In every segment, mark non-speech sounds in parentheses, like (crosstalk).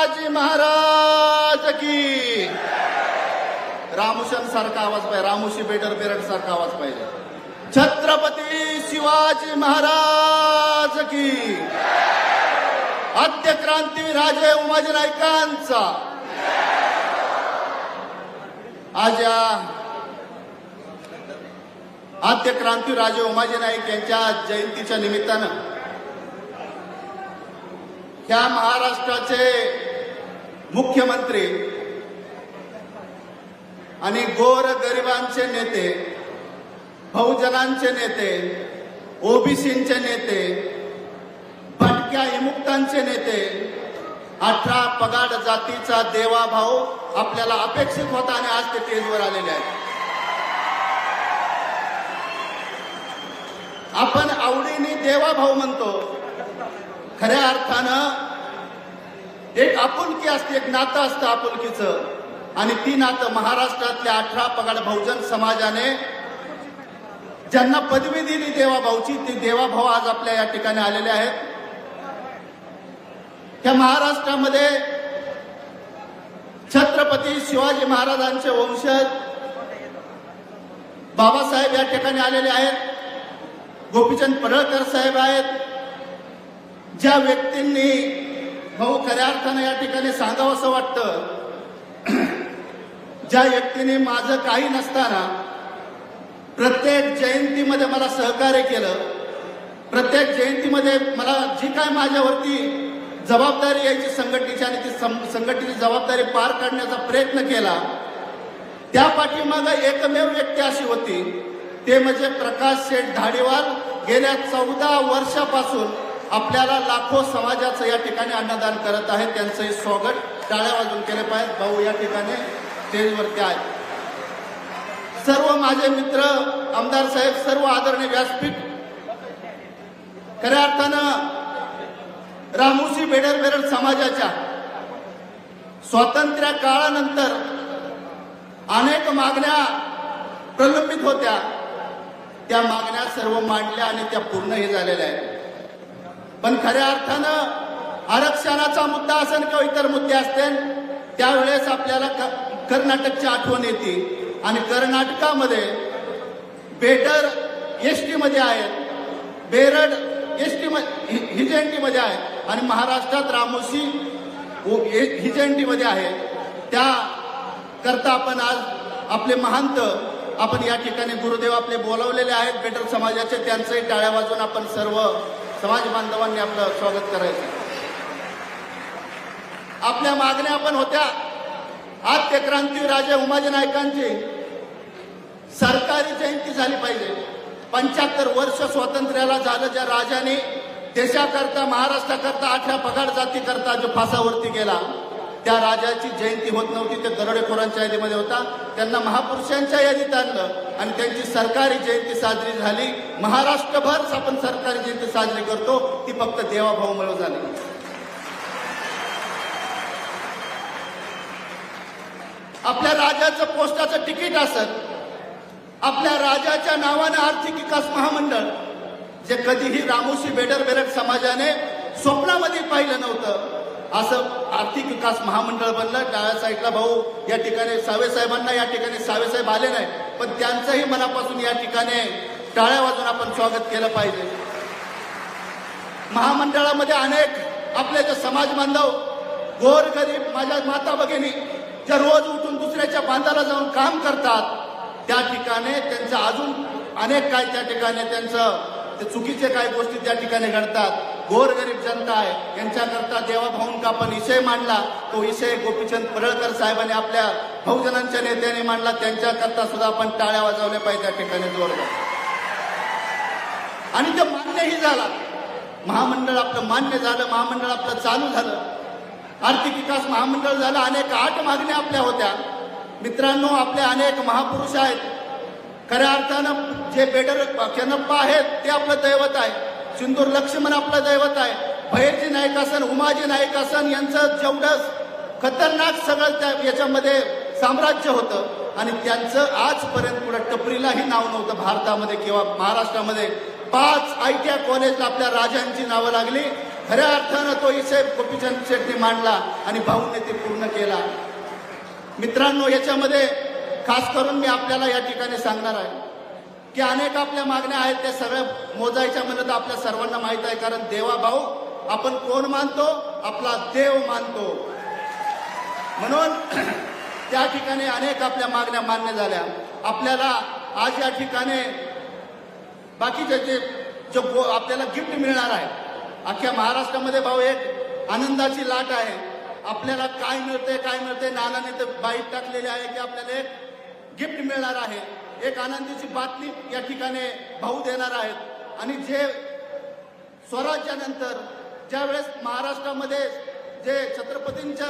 शिवाजी महाराज की. रामुशन सारखा आवाज पाहिजे. रामुशी बेटर बेरट सारखा आवाज पाहिजे. छत्रपती शिवाजी महाराज की. आद्य क्रांती राजे उमाजी नायकांचा आज. या आद्य क्रांती राजे उमाजी नाईक यांच्या जयंतीच्या निमित्तानं त्या महाराष्ट्राचे मुख्यमंत्री आणि गोर गरिबांचे नेते बहुजनांचे नेते ओबीसींचे नेते भटक्या विमुक्तांचे नेते अठरा पगाड जातीचा देवाभाऊ आपल्याला अपेक्षित होता आणि आज ते स्टेजवर आलेले आहेत. आपण आवडीने देवाभाऊ म्हणतो. खऱ्या अर्थानं एक आपुलकी असते एक नातं असतं आपुलकीचं. आणि ती नातं महाराष्ट्रातल्या अठरा पगाड बहुजन समाजाने ज्यांना पदवी दिली देवाभाऊची ती देवाभाऊ आज आपल्या या ठिकाणी आलेले आहेत. त्या महाराष्ट्रामध्ये छत्रपती शिवाजी महाराजांचे वंशज बाबासाहेब या ठिकाणी आलेले आहेत. गोपीचंद पडळकर साहेब आहेत. ज्या व्यक्तींनी भाऊ खऱ्या अर्थानं या ठिकाणी सांगावं असं वाटतं. (clears throat) ज्या व्यक्तीने माझं काही नसताना प्रत्येक जयंतीमध्ये मला सहकार्य केलं प्रत्येक जयंतीमध्ये मला जी काय माझ्यावरती जबाबदारी यायची संघटनेची आणि ती सं- संघटनेची जबाबदारी पार काढण्याचा प्रयत्न केला त्या पाठीमागं एकमेव व्यक्ती अशी होती. ते म्हणजे प्रकाश शेठ धाडीवाल. गेल्या चौदा वर्षापासून आपल्याला लाखो समाजाचं या ठिकाणी अन्नदान करत आहेत त्यांचंही स्वागत. टाळ्या वाजून केले पाहिजे भाऊ या ठिकाणी स्टेजवरती आहेत. सर्व माझे मित्र आमदार साहेब सर्व आदरणीय व्यासपीठ. खऱ्या अर्थानं रामोशी बेडर बेडर समाजाच्या स्वातंत्र्य काळानंतर अनेक मागण्या प्रलंबित होत्या. त्या मागण्या सर्व मांडल्या आणि त्या पूर्णही झालेल्या आहेत. पण खऱ्या अर्थानं आरक्षणाचा मुद्दा असेल किंवा इतर मुद्दे असतील त्यावेळेस आपल्याला क- कर्नाटकची आठवण येते. आणि कर्नाटकामध्ये बेटर एस टीमध्ये आहेत बेरड एस टी हिजेंटी आहे आणि महाराष्ट्रात रामोशी हिजेंटीमध्ये आहे त्या करता आपण आज आपले महंत आपण या ठिकाणी गुरुदेव आपले बोलवलेले आहेत. बेटर समाजाचे त्यांचंही टाळ्या वाजून आपण सर्व समाज बांधवांनी आपलं स्वागत करायचं. आपल्या मागण्या पण होत्या. आद्य क्रांती राजे उमाजी नायकांची सरकारी जयंती झाली पाहिजे. पंच्याहत्तर वर्ष स्वातंत्र्याला झालं ज्या राजाने देशाकरता महाराष्ट्राकरता आठव्या पगार जाती करता जो फासावरती गेला. त्या राजाची जयंती होत नव्हती ते दरोडेखोरांच्या यादीमध्ये होता. त्यांना महापुरुषांच्या यादीत आणलं आणि त्यांची सरकारी जयंती साजरी झाली. महाराष्ट्रभर आपण सरकारी जयंती साजरी करतो ती फक्त देवाभाऊमुळे झाली. आपल्या राजाचं पोस्टाचं तिकीट असत. आपल्या राजाच्या नावाने आर्थिक विकास महामंडळ जे कधीही रामोशी बेडर बेरट समाजाने स्वप्नामध्ये पाहिलं नव्हतं असं आर्थिक विकास महामंडळ बनलं. डाव्या साईडला भाऊ या ठिकाणी सावे साहेबांना या ठिकाणी सावे साहेब आले नाही. पण त्यांचंही मनापासून या ठिकाणी टाळ्या वाजून आपण स्वागत केलं पाहिजे. महामंडळामध्ये अनेक आपले जे समाज बांधव गोर गरीब माझ्या माता भगिनी ज्या रोज उठून दुसऱ्याच्या बांधाला जाऊन काम करतात त्या ठिकाणी त्यांचं अजून अनेक काय त्या ठिकाणी त्यांचं ते चुकीचे काही गोष्टी त्या ठिकाणी घडतात. गोरगरीब जनता आहे. यांच्याकरता देवाभाऊंका आपण विषय मांडला. तो विषय गोपीचंद परळकर साहेबांनी आपल्या बहुजनांच्या नेत्याने मांडला. त्यांच्याकरता सुद्धा आपण टाळ्या वाजवल्या पाहिजे त्या ठिकाणी जोरदार आणि ते मान्यही झाला. महामंडळ आपलं मान्य झालं महामंडळ आपलं चालू झालं. आर्थिक विकास महामंडळ झालं अनेक आठ मागण्या आपल्या होत्या. मित्रांनो आपले अनेक महापुरुष आहेत. खऱ्या अर्थानं जे बेडर कनप्पा आहेत ते आपलं दैवत आहे. सिंदूर लक्ष्मण आपलं दैवत आहे. भैरजी नायकासन उमाजी नायकासन यांचं जेवढं खतरनाक सगळं त्या याच्यामध्ये साम्राज्य होतं. आणि त्यांचं आजपर्यंत पुढे टपरीलाही नाव नव्हतं भारतामध्ये किंवा महाराष्ट्रामध्ये. पाच आय टी आय कॉलेजला आपल्या राजांची नावं लागली. खऱ्या अर्थानं तो इसे गोपीचंद शेट्टी मांडला आणि भाऊने ते पूर्ण केला. मित्रांनो याच्यामध्ये खास करून मी आपल्याला या ठिकाणी सांगणार आहे. की अनेक आपल्या मागण्या आहेत त्या सगळ्या मोजायच्या म्हणलं तर आपल्या सर्वांना माहीत आहे. कारण देवा भाऊ आपण कोण मानतो? आपला देव मानतो. म्हणून (clears throat) त्या ठिकाणी अनेक आपल्या मागण्या मान्य झाल्या. आपल्याला आज या ठिकाणी बाकीचे जे जो आपल्याला गिफ्ट मिळणार आहे. अख्ख्या महाराष्ट्रामध्ये भाऊ एक आनंदाची लाट आहे. आपल्याला काय मिळते काय मिळते नानाने तर बाईट टाकलेली आहे की आपल्याला एक गिफ्ट मिळणार आहे. एक आनंदीची बातमी या ठिकाणी भाऊ देणार आहेत. आणि जे स्वराज्यानंतर ज्यावेळेस महाराष्ट्रामध्ये जे छत्रपतींच्या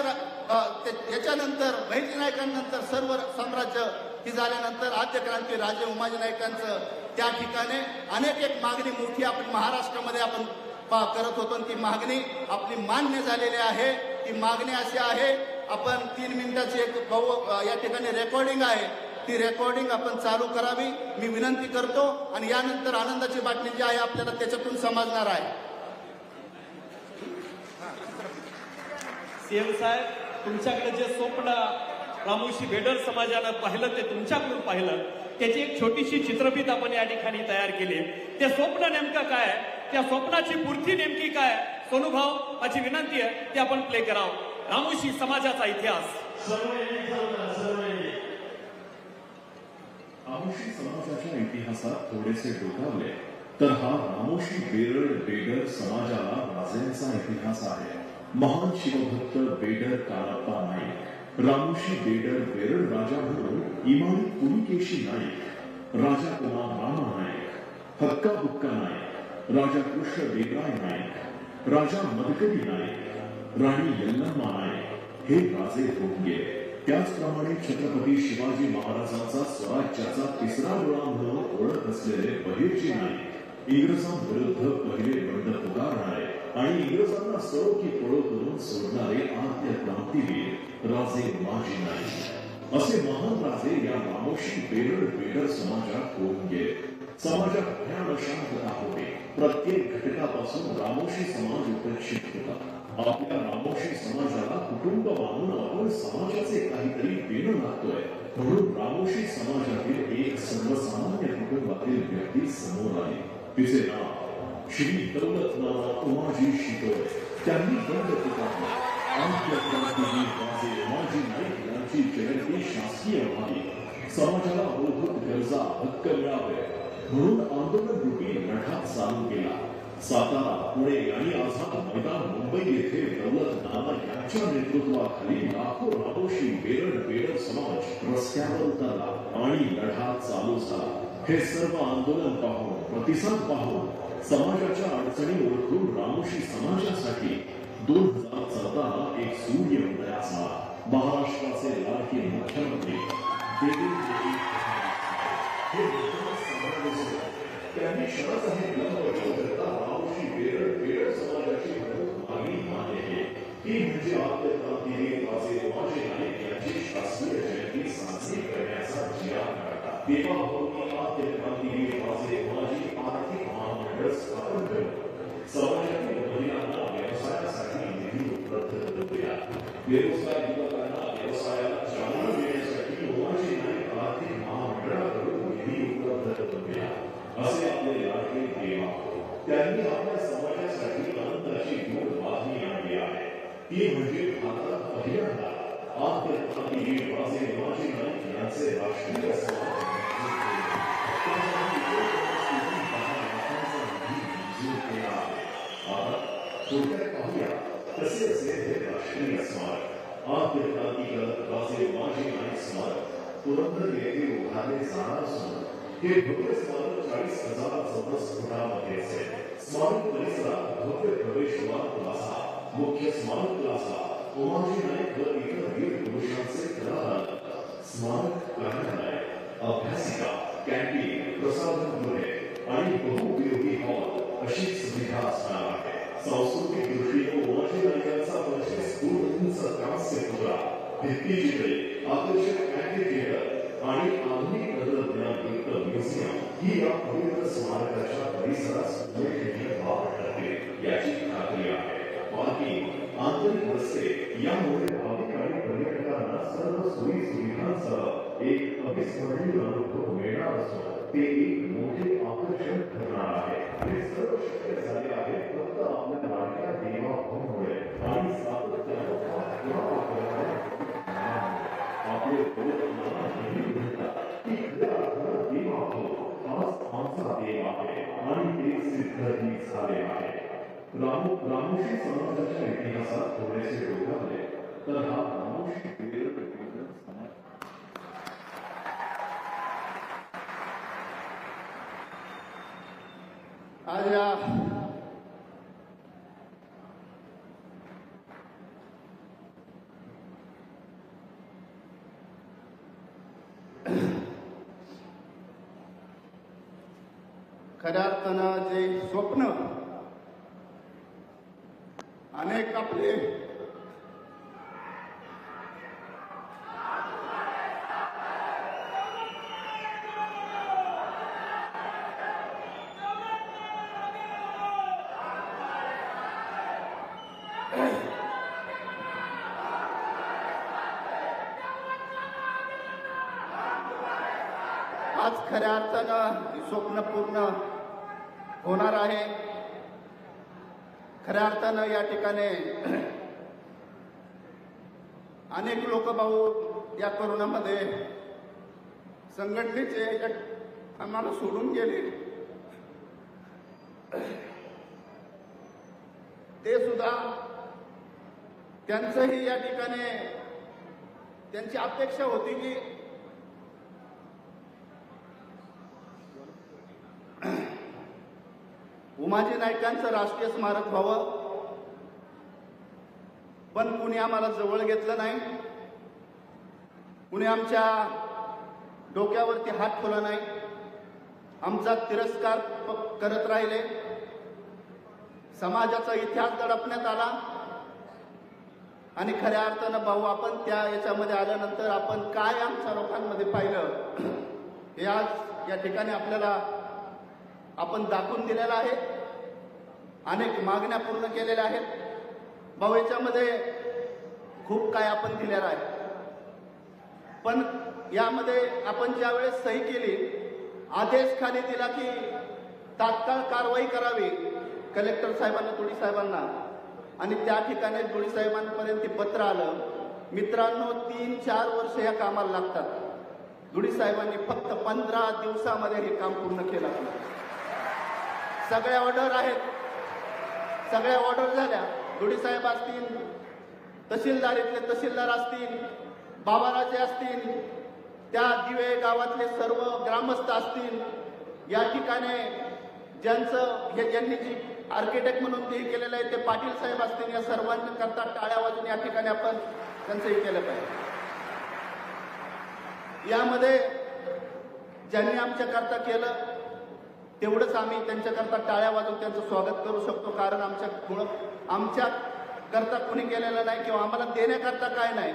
याच्यानंतर बहिणी नायकांनंतर सर्व साम्राज्य ही झाल्यानंतर आद्य क्रांती राजे उमाजी नायकांचं त्या ठिकाणी अनेक एक मागणी मोठी आपण महाराष्ट्रामध्ये आपण पा- करत होतो. आणि ती मागणी आपली मान्य झालेली आहे. ती मागणी अशी आहे आपण तीन मिनिटाची एक भाऊ या ठिकाणी रेकॉर्डिंग आहे. ती रेकॉर्डिंग आपण चालू करावी. मी विनंती करतो आणि यानंतर आनंदाची बातमी जी आहे आपल्याला त्याच्यातून समजणार आहे. सीएम साहेब तुमच्याकडे जे स्वप्न रामोशी बेडर समाजानं पाहिलं ते तुमच्याकडून पाहिलं. त्याची एक छोटीशी चित्रफित आपण या ठिकाणी तयार केली. ते स्वप्न नेमकं काय आहे? त्या स्वप्नाची पूर्ती नेमकी काय आहे? सोनू भाऊ माझी विनंती आहे ते आपण प्ले करावं. रामोशी समाजाचा इतिहास. रामोशी समाजाच्या इतिहासात थोडेसे डोकावले. तर हा रामोशी बेरड बेडर समाजाला वाजण्याचा इतिहास आहे. महान शिवभक्त बेडर काळप्पा नाईक. रामोशी बेडर बेरड राजा म्हणून इमानी पुलिकेशी नाईक. राजा कुमार रामा नाईक. हक्का बुक्का नाईक. राजा कृष्ण देवराय नाईक. राजा मदकरी नाईक. राणी यल्लम्मा नाईक. हे राजे होऊन गेले. त्याचप्रमाणे छत्रपती शिवाजी महाराजांचा स्वराज्याचा तिसरा डोळा म्हणून ओळख असलेले बहिरजी नाईक इंग्रजांविरुद्ध पहिले बंड पुकारणारे आणि इंग्रजांना सरो की पळो करून सोडणारे आद्य क्रांतीवीर राजे माजी नाईक. असे महान राजे या रामोशी बेरड बेरड समाजात होऊन गेले. समाजात भयान शांतता होते. प्रत्येक घटकापासून रामोशी समाज उपेक्षित होता. आपल्या रामोशी समाजाला कुटुंब मानून आपण समाजाचे काहीतरी देणं लागतोय म्हणून रामोशी समाजातील एक सर्वसामान्य कुटुंबातील व्यक्ती समोर आली तिचे नाव श्री दौलत नाना उमाजी शितोळे त्यांनी बंद पुकारला आद्य क्रांतीवीर राजे उमाजी नाईक यांची जयंती शासकीय व्हावी समाजाला मूलभूत गरजा हक्क मिळावे म्हणून आंदोलन रूपी लढा चालू केला सातारा पुणे आणि आझाद मैदान मुंबई येथे दौलत नाना यांच्या नेतृत्वाखाली लाखो राबोशी बेरड बेरड समाज रस्त्यावर उतरला आणि लढा चालू झाला हे सर्व आंदोलन पाहून प्रतिसाद पाहून समाजाच्या अडचणी ओळखून रामोशी समाजासाठी दोन हजार चौदाला एक सूर्य उदयास आला महाराष्ट्राचे लाडके मुख्यमंत्री देवेंद्र हे विकास साम्राज्य होते. त्यांनी शरदसाहेब लंबोदरकरता रामोशी बेरड बेरड समाजाची प्रमुख मागणी मान्य केली ती म्हणजे आद्य क्रांतीवीर राजे उमाजी नाईक यांची शासकीय जयंती साजरी करण्याचा जी आर काढला तेव्हा भाऊंनी आद्य क्रांतीवीर राजे उमाजी आर्थिक महामंडळ स्थापन करून समाजातील महिलांना व्यवसायासाठी निधी उपलब्ध करून दिला असे आपले लाडके देवा त्यांनी आपल्या समाजासाठी आनंदाची गोड बातमी आणली आहे ती म्हणजे भारतात पहिल्यांदा आद्य क्रांतीवीर राजे उमाजी नाईक यांचे राष्ट्रीय समाज थोडक्यात पाहूया कसे असे हे राष्ट्रीय स्मारक आद्य क्रांतिकारक राजे उमाजी नाईक स्मारक पुरंदर येथे उभारले जाणार असून हे भव्य स्मारक चाळीस हजार चौरस फुटामध्ये असेल. स्मारक परिसरात भव्य प्रवेशद्वार प्लाझा मुख्य स्मारक प्लाझा उमाजी नाईक व इतर वीर पुरुषांचे तळागाळ स्मारक कार्यालय अभ्यासिका कॅन्टीन प्रसाधनगृहे आणि बहुउपयोगी हॉल अशी सुविधा असणार आहे. सांस्कृतिक दृष्टीने उमाजी नाईकांचा पंचवीस फूट उंच कांस्य पुतळा भित्तिचित्रे आकर्षक अँफिथिएटर आणि आधुनिक तंत्रज्ञानयुक्त म्युझियम ही या पवित्र स्मारकाच्या परिसरास उल्लेखनीय बाब ठरते याची खात्री आहे पाणी आंतरिक रस्ते यामुळे भाविक आणि पर्यटकांना सर्व सोयी सुविधांसह एक अविस्मरणीय अनुभव मिळणार असून ते एक मोठे आकर्षण ठरणार आहे हे सर्व शक्य झाले आहे फक्त आपल्या लाडक्या देवाभावामुळे आणि सातत्यानं आहे. आणि ते सिद्धही झाले आहे. रामू रामोशी समाजाच्या इतिहासात थोडेसे डोकावले तर हा रामोशी प्रेरक आज या खऱ्या अर्थानं जे स्वप्न. अनेक आपले आज खऱ्या अर्थानं स्वप्न पूर्ण होणार आहे. खऱ्या अर्थानं या ठिकाणी अनेक लोक भाऊ या कोरोनामध्ये संघटनेचे एक आम्हाला सोडून गेले. ते सुद्धा त्यांचंही या ठिकाणी त्यांची अपेक्षा होती की उमाजी नाईकांचं राष्ट्रीय स्मारक व्हावं. पण कुणी आम्हाला जवळ घेतलं नाही. कुणी आमच्या डोक्यावरती हात ठेवला नाही. आमचा तिरस्कार प- करत राहिले. समाजाचा इतिहास दडपण्यात आला. आणि खऱ्या अर्थानं भाऊ आपण त्या याच्यामध्ये आल्यानंतर आपण काय आमच्या लोकांमध्ये पाहिलं? हे आज या ठिकाणी आपल्याला आपण दाखवून दिलेलं आहे. अनेक मागण्या पूर्ण केलेल्या आहेत. भाऊ याच्यामध्ये खूप काय आपण दिलेलं आहे. पण यामध्ये आपण ज्यावेळेस सही केली आदेश खाली दिला की तात्काळ कारवाई करावी कलेक्टर साहेबांना तुळी साहेबांना. आणि त्या ठिकाणी तुळी साहेबांपर्यंत ते पत्र आलं मित्रांनो तीन चार वर्ष या कामाला लागतात. धुडी साहेबांनी फक्त पंधरा दिवसामध्ये हे काम पूर्ण केलं. सगळ्या ऑर्डर आहेत. सगळ्या ऑर्डर झाल्या. धुडी साहेब असतील तहसीलदारीतले तहसीलदार असतील बाबाराजे असतील त्या दिवे गावातले सर्व ग्रामस्थ असतील या ठिकाणी ज्यांचं हे ज्यांनी जी आर्किटेक्ट म्हणून ते केलेलं आहे ते पाटील साहेब असतील या सर्वांकरता टाळ्या वाजून या ठिकाणी आपण त्यांचं हे केलं पाहिजे. यामध्ये ज्यांनी आमच्याकरता केलं तेवढंच आम्ही त्यांच्याकरता टाळ्या वाजवून त्यांचं स्वागत करू शकतो. कारण आमच्या मुळं आमच्या करता कोणी केलेलं नाही किंवा आम्हाला देण्याकरता काय नाही.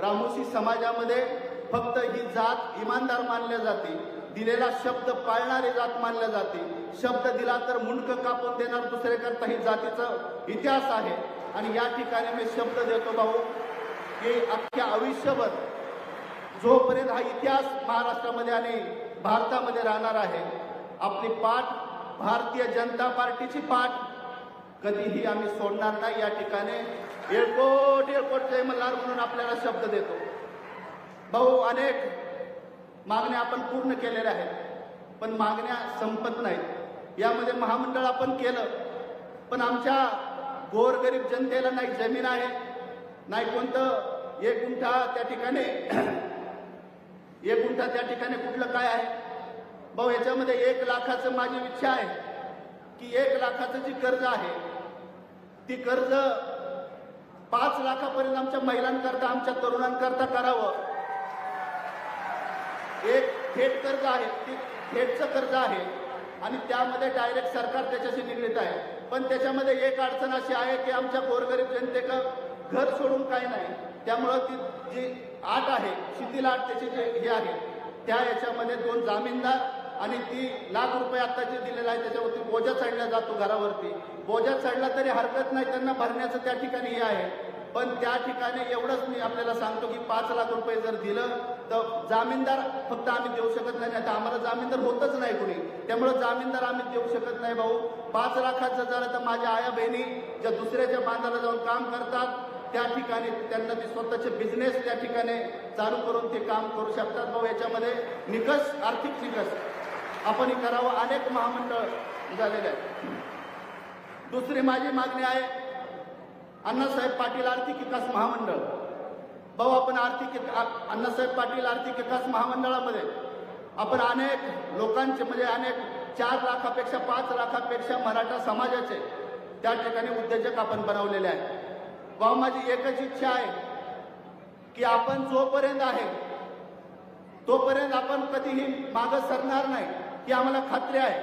रामोशी समाजामध्ये फक्त ही जात इमानदार मानल्या जाते. दिलेला शब्द पाळणारी जात मानल्या जाते. शब्द दिला तर मुंडक कापून देणार दुसऱ्याकरता ही जातीचा इतिहास आहे. आणि या ठिकाणी मी शब्द देतो भाऊ की अख्ख्या आयुष्यभर जोपर्यंत हा इतिहास महाराष्ट्रामध्ये आणि भारतामध्ये राहणार आहे आपली पाठ भारतीय जनता पार्टीची पाठ. कधीही आम्ही सोडणार नाही या ठिकाणी. एअरपोर्ट एअरपोर्ट जय मल्हार म्हणून आपल्याला शब्द देतो. भाऊ अनेक मागण्या आपण पूर्ण केलेल्या आहेत पण मागण्या संपत नाहीत. यामध्ये महामंडळ आपण केलं पण आमच्या गोरगरीब जनतेला नाही जमीन आहे नाही कोणतं. एक गुंठा त्या ठिकाणी एक गुंठा त्या ठिकाणी कुठलं काय आहे? भाऊ याच्यामध्ये एक लाखाचं माझी इच्छा आहे की एक लाखाचं जी कर्ज आहे ती कर्ज पाच लाखापर्यंत आमच्या महिलांकरता आमच्या तरुणांकरता करावं. एक थेट कर्ज आहे ती थेटचं कर्ज आहे आणि त्यामध्ये डायरेक्ट सरकार त्याच्याशी निगडीत आहे. पण त्याच्यामध्ये एक अडचण अशी आहे की आमच्या गोरगरीब जनतेक घर सोडून काही नाही. त्यामुळं ती जी आट आहे शिथिल आट त्याची जे हे आहे त्या याच्यामध्ये दोन जामीनदार आणि ती लाख रुपये आत्ताचे दिलेले दिलेला आहे त्याच्यावरती बोजा चढला जातो घरावरती. बोजा चढला तरी हरकत नाही त्यांना भरण्याचं त्या ठिकाणी हे आहे. पण त्या ठिकाणी एवढंच मी आपल्याला सांगतो की पाच लाख रुपये जर दिलं तर जामीनदार फक्त आम्ही देऊ शकत नाही आता आम्हाला जामीनदार होतच नाही कुणी. त्यामुळं जामीनदार आम्ही देऊ शकत नाही भाऊ. पाच लाखाचं झालं तर माझ्या आया बहिणी ज्या दुसऱ्याच्या बांधाला जाऊन काम करतात त्या ठिकाणी त्यांना ते स्वतःचे बिझनेस त्या ठिकाणी चालू करून ते काम करू शकतात. भाऊ याच्यामध्ये निकष आर्थिक निकष. आपण हे करावं. अनेक महामंडळ झालेले आहेत. दुसरी माझी मागणी आहे अण्णासाहेब पाटील आर्थिक विकास महामंडळ. भाऊ आपण आर्थिक अण्णासाहेब पाटील आर्थिक विकास महामंडळामध्ये आपण अनेक लोकांचे म्हणजे अनेक चार लाखापेक्षा पाच लाखापेक्षा मराठा समाजाचे त्या ठिकाणी उद्योजक आपण बनवलेले आहेत. भाऊ माझी एकच इच्छा आहे की आपण जोपर्यंत आहे तोपर्यंत आपण कधीही मागं सरणार नाही. ही आम्हाला खात्री आहे.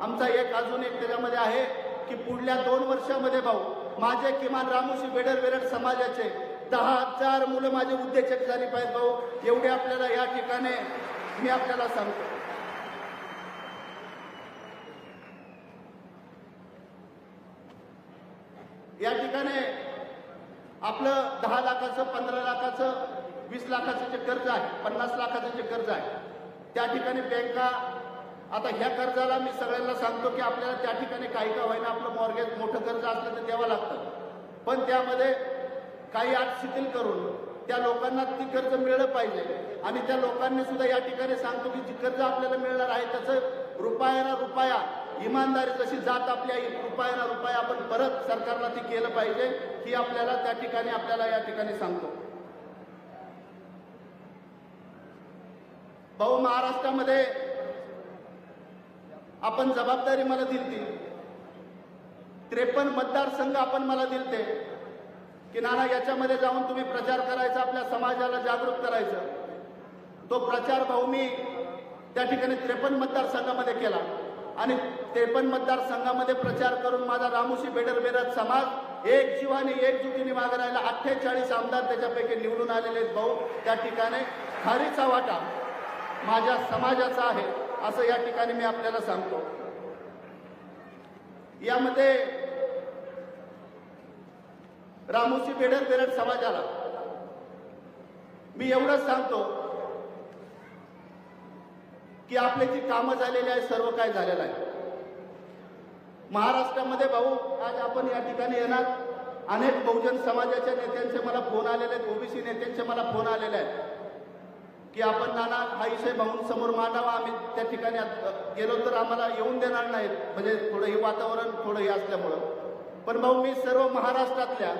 आमचा एक अजून एक त्याच्यामध्ये आहे की पुढल्या दोन वर्षामध्ये भाऊ माझे किमान रामोशी बेडर बेरड समाजाचे दहा हजार मुलं माझे उद्योजक झाली पाहिजे भाऊ. एवढे आपल्याला या ठिकाणी मी आपल्याला सांगतो. या ठिकाणी आपलं दहा लाखाचं पंधरा लाखाचं वीस लाखाचं जे कर्ज आहे पन्नास लाखाचं जे कर्ज आहे त्या ठिकाणी बँका आता ह्या कर्जाला मी सगळ्यांना सांगतो की आपल्याला त्या ठिकाणी काही का होईना आपलं मॉर्गेज मोठं कर्ज असलं तर द्यावं लागतं. पण त्यामध्ये काही आठ शिथिल करून त्या लोकांना ती कर्ज मिळलं पाहिजे. आणि त्या लोकांनी सुद्धा या ठिकाणी सांगतो की जी कर्ज आपल्याला मिळणार आहे त्याचं रुपयाना रुपया इमानदारी जशी जात आपल्या रुपयाना रुपया आपण परत सरकारला ती केलं पाहिजे ही आपल्याला त्या ठिकाणी आपल्याला या ठिकाणी सांगतो. भाऊ महाराष्ट्रामध्ये आपण जबाबदारी मला दिलती. त्रेपन्न मतदारसंघ आपण मला दिलते. की नाना याच्यामध्ये जाऊन तुम्ही प्रचार करायचा आपल्या समाजाला जागृत करायचं. तो प्रचार भाऊ मी त्या ठिकाणी त्रेपन्न मतदारसंघामध्ये केला. आणि त्रेपन्न मतदारसंघामध्ये प्रचार करून माझा रामोशी बेडर बेडर समाज एक जीवाने एकजुटीने मागे राहिला. अठ्ठेचाळीस आमदार त्याच्यापैकी निवडून आलेले आहेत भाऊ त्या ठिकाणी. खारीचा वाटा माझ्या समाजाचा आहे. असं या ठिकाणी मी आपल्याला सांगतो. यामध्ये रामोशी बेडर बेरड समाजाला मी एवढंच सांगतो की आपले जी कामं झालेली आहे सर्व काय झालेलं आहे. महाराष्ट्रामध्ये भाऊ आज आपण या ठिकाणी येणार. अनेक बहुजन समाजाच्या नेत्यांचे मला फोन आलेले आहेत ओबीसी नेत्यांचे मला फोन आलेले आहेत. की आपण नाना हा विषय भाऊंसमोर मांडावा आम्ही त्या ठिकाणी गेलो तर आम्हाला येऊन देणार नाहीत. म्हणजे थोडं हे वातावरण थोडं हे असल्यामुळं. पण भाऊ मी सर्व महाराष्ट्रातल्या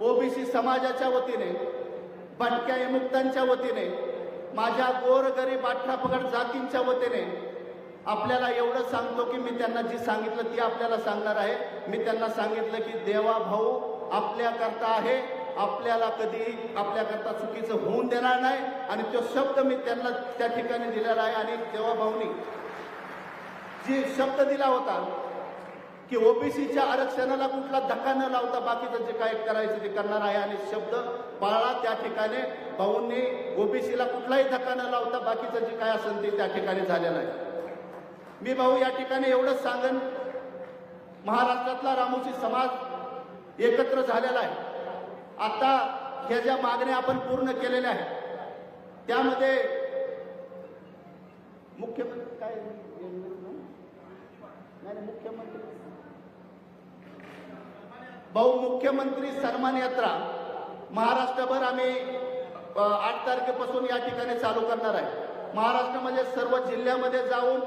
ओबीसी समाजाच्या वतीने भटक्या विमुक्तांच्या वतीने माझ्या गोरगरीब अठरापगड जातींच्या वतीने आपल्याला एवढं सांगतो की मी त्यांना जी सांगितलं ती आपल्याला सांगणार आहे. मी त्यांना सांगितलं की देवा भाऊ आपल्याकरता आहे आपल्याला कधी आपल्याकरता चुकीचं होऊन देणार नाही आणि तो शब्द मी त्यांना त्या ठिकाणी दिलेला आहे. आणि जेव्हा भाऊनी जे शब्द दिला होता की ओबीसीच्या आरक्षणाला कुठला धक्का न लावता बाकीचं जे काय करायचं ते करणार आहे आणि शब्द पाळला त्या ठिकाणी भाऊंनी ओबीसीला कुठलाही धक्का न लावता बाकीचं जे काय असेल ते त्या ठिकाणी झालेलं आहे. मी भाऊ या ठिकाणी एवढंच सांगन महाराष्ट्रातला रामोशी समाज एकत्र झालेला आहे. आता ह्या ज्या मागण्या आपण पूर्ण केलेल्या आहेत त्यामध्ये मुख्यमंत्री काय नाही मुख्यमंत्री. भाऊ मुख्यमंत्री सन्मान यात्रा महाराष्ट्रभर आम्ही आठ तारखेपासून या ठिकाणी चालू करणार आहे. महाराष्ट्रामध्ये सर्व जिल्ह्यामध्ये जाऊन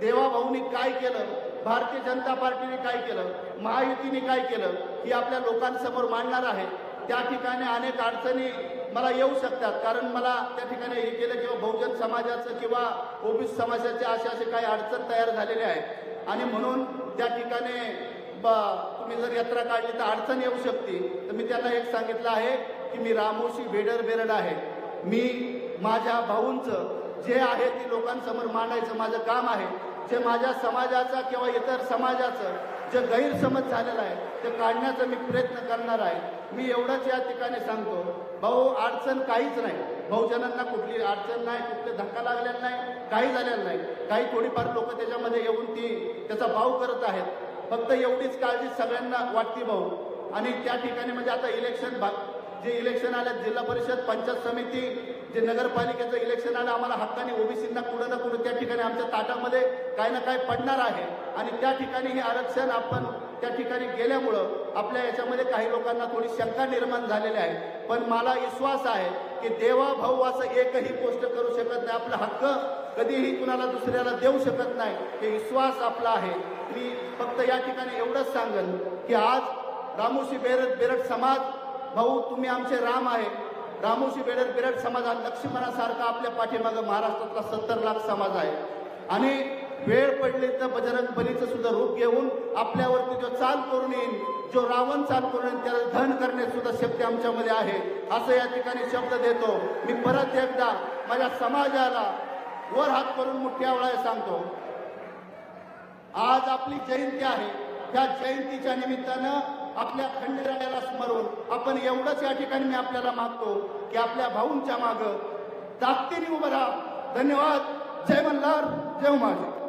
देवाभाऊनी काय केलं भारतीय जनता पार्टीने काय केलं महायुतीने काय केलं ही आपल्या लोकांसमोर मांडणार आहे. त्या ठिकाणी अनेक अडचणी मला येऊ शकतात. कारण मला त्या ठिकाणी हे केलं किंवा बहुजन समाजाचं किंवा ओबीसी समाजाचे असे असे काही अडचण तयार झालेले आहेत. आणि म्हणून त्या ठिकाणी ब- तुम्ही जर यात्रा काढली तर अडचण येऊ शकते. तर मी त्यांना एक सांगितलं आहे की मी रामोशी बेडर बेरड आहे. मी माझ्या भाऊंचं जे आहे ते लोकांसमोर मांडायचं माझं काम आहे. जे माझ्या समाजाचं किंवा इतर समाजाचं जे गैरसमज झालेलं आहे ते काढण्याचा मी प्रयत्न करणार आहे. मी एवढंच या ठिकाणी सांगतो भाऊ अडचण काहीच नाही. बहुजनांना कुठली अडचण नाही कुठले धक्का लागलेला नाही काही झालेलं नाही. काही थोडीफार लोक त्याच्यामध्ये येऊन ती त्याचा भाव करत आहेत. फक्त एवढीच काळजी सगळ्यांना वाटते भाऊ. आणि त्या ठिकाणी म्हणजे आता इलेक्शन भाग जे इलेक्शन आलं जिल्हा परिषद पंचायत समिती जे नगरपालिकेचं इलेक्शन आलं आम्हाला हक्काने ओबीसींना कुठं ना कुठं त्या ठिकाणी आमच्या ताटामध्ये काही ना काही पडणार आहे. आणि त्या ठिकाणी हे आरक्षण आपण त्या ठिकाणी गेल्यामुळं आपल्या याच्यामध्ये काही लोकांना थोडी शंका निर्माण झालेली आहे. पण मला विश्वास आहे की देवा भाऊ असं एकही गोष्ट करू शकत नाही. आपला हक्क कधीही कुणाला दुसऱ्याला देऊ शकत नाही. हे विश्वास आपला आहे. मी फक्त या ठिकाणी एवढंच सांगेन की आज रामोशी बेरड बेरड समाज भाऊ तुम्ही आमचे राम आहे. रामोशी बेरड बेरड समाज हा लक्ष्मणासारखा आपल्या पाठीमागं महाराष्ट्रातला सत्तर लाख समाज आहे. आणि वेळ पडली तर बजरंग बलीचं सुद्धा रूप घेऊन आपल्यावरती जो चाल करून येईल जो रावण चाल करून येईल त्याला धन करणे सुद्धा शक्ती आमच्यामध्ये आहे. असं या ठिकाणी शब्द देतो. मी परत एकदा माझ्या समाजाला वर हात करून मुठ्या वेळा सांगतो. आज आपली जयंती आहे. त्या जयंतीच्या निमित्तानं आपल्या खंडेरायाला स्मरून आपण एवढंच या ठिकाणी मी आपल्याला मागतो की आपल्या भाऊंच्या माग ताकदीने उभं राहा. धन्यवाद. जय मल्हार. जय हो उमाजी